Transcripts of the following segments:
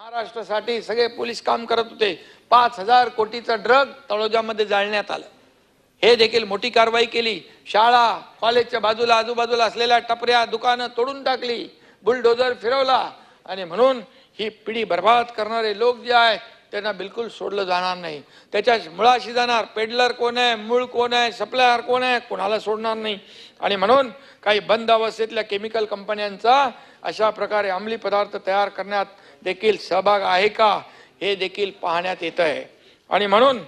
महाराष्ट्रासाठी सगळे पोलीस काम करत होते. पाच हजार कोटीचा ड्रग तळोजामध्ये जाळण्यात आलं. हे देखील मोठी कारवाई केली. शाळा कॉलेजच्या बाजूला आजूबाजूला असलेल्या टपऱ्या दुकानं तोडून टाकली. बुलडोजर फिरवला. आणि म्हणून ही पिढी बर्बाद करणारे लोक जे आहेत त्यांना बिलकुल सोडलं जाणार नाही. त्याच्या मुळाशी जाणार. पेडलर कोण आहे? मूळ कोण आहे? सप्लायर कोण आहे? कोणाला सोडणार नाही. आणि म्हणून काही बंद अवस्थेतल्या केमिकल कंपन्यांचा अशा प्रकारे अंमली पदार्थ तयार करण्यात देखील सहभाग आहे का? हे देखील पाहण्यात येत आहे आणि म्हणून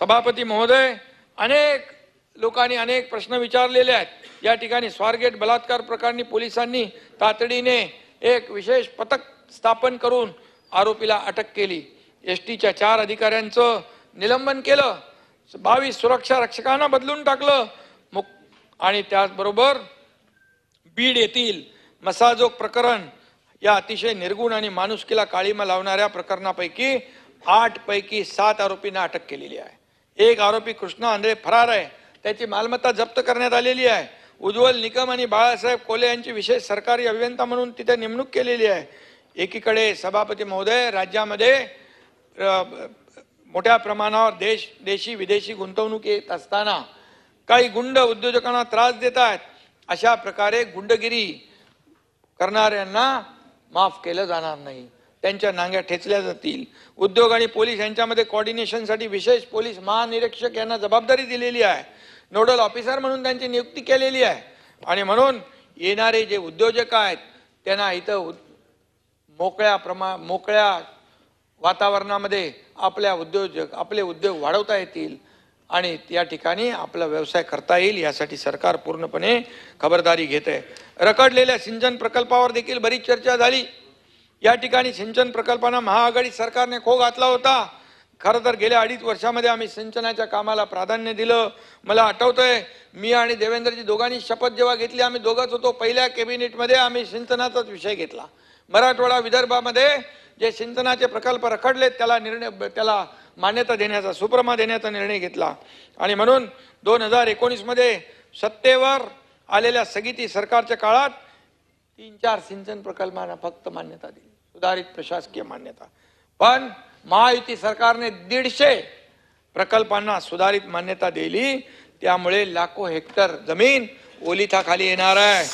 सभापती महोदय अनेक लोकांनी अनेक प्रश्न विचारलेले आहेत. या ठिकाणी स्वारगेट बलात्कार प्रकरणी पोलिसांनी तातडीने एक विशेष पथक स्थापन करून आरोपीला अटक केली. एस टीच्या चार अधिकाऱ्यांचं निलंबन केलं. बावीस सुरक्षा रक्षकांना बदलून टाकलं. मुक आणि त्याचबरोबर बीड येथील मसाजोग प्रकरण या अतिशय निर्गुण आणि माणुसकीला काळीमा लावणाऱ्या प्रकरणापैकी आठ पैकी सात आरोपींना अटक केलेली आहे. एक आरोपी कृष्णा आंधळे फरार आहे. त्याची मालमत्ता जप्त करण्यात आलेली आहे. उज्ज्वल निकम आणि बाळासाहेब कोले यांची विशेष सरकारी अभियंता म्हणून तिथे नेमणूक केलेली आहे. एकीकडे सभापती महोदय राज्यामध्ये मोठ्या प्रमाणावर देश देशी विदेशी गुंतवणूक येत असताना काही गुंड उद्योजकांना त्रास देत आहेत अशा प्रकारे गुंडगिरी करणाऱ्यांना माफ केलं जाणार नाही. त्यांच्या नांग्या ठेचल्या जातील. उद्योग आणि पोलीस यांच्यामध्ये कॉर्डिनेशनसाठी विशेष पोलीस महानिरीक्षक यांना जबाबदारी दिलेली आहे. नोडल ऑफिसर म्हणून त्यांची नियुक्ती केलेली आहे. आणि म्हणून येणारे जे उद्योजक आहेत त्यांना इथं उद- मोकळ्या प्रमा मोकळ्या वातावरणामध्ये आपल्या उद्योजक आपले उद्योग वाढवता येतील आणि या ठिकाणी आपला व्यवसाय करता येईल यासाठी सरकार पूर्णपणे खबरदारी घेत आहे रखडलेल्या सिंचन प्रकल्पावर देखील बरीच चर्चा झाली. या ठिकाणी सिंचन प्रकल्पांना महाआघाडी सरकारने खो घातला होता. खरं तर गेल्या अडीच वर्षामध्ये आम्ही सिंचनाच्या कामाला प्राधान्य दिलं. मला आठवतंय मी आणि देवेंद्रजी दोघांनी शपथ जेव्हा घेतली आम्ही दोघंच होतो पहिल्या कॅबिनेटमध्ये आम्ही सिंचनाचाच विषय घेतला. मराठवाडा विदर्भामध्ये जे सिंचनाचे प्रकल्प रखडलेत त्याला निर्णय त्याला मान्यता देण्याचा सुप्रमा देण्याचा निर्णय घेतला. आणि म्हणून दोन हजार एकोणीसमध्ये सत्तेवर आलेल्या स्थगिती सरकारच्या काळात तीन चार सिंचन प्रकल्पांना फक्त मान्यता दिली. सुधारित प्रशासकीय मान्यता. पण महायुती सरकारने दीडशे प्रकल्पांना सुधारित मान्यता दिली. त्यामुळे लाखो हेक्टर जमीन ओलिताखाली येणार आहे.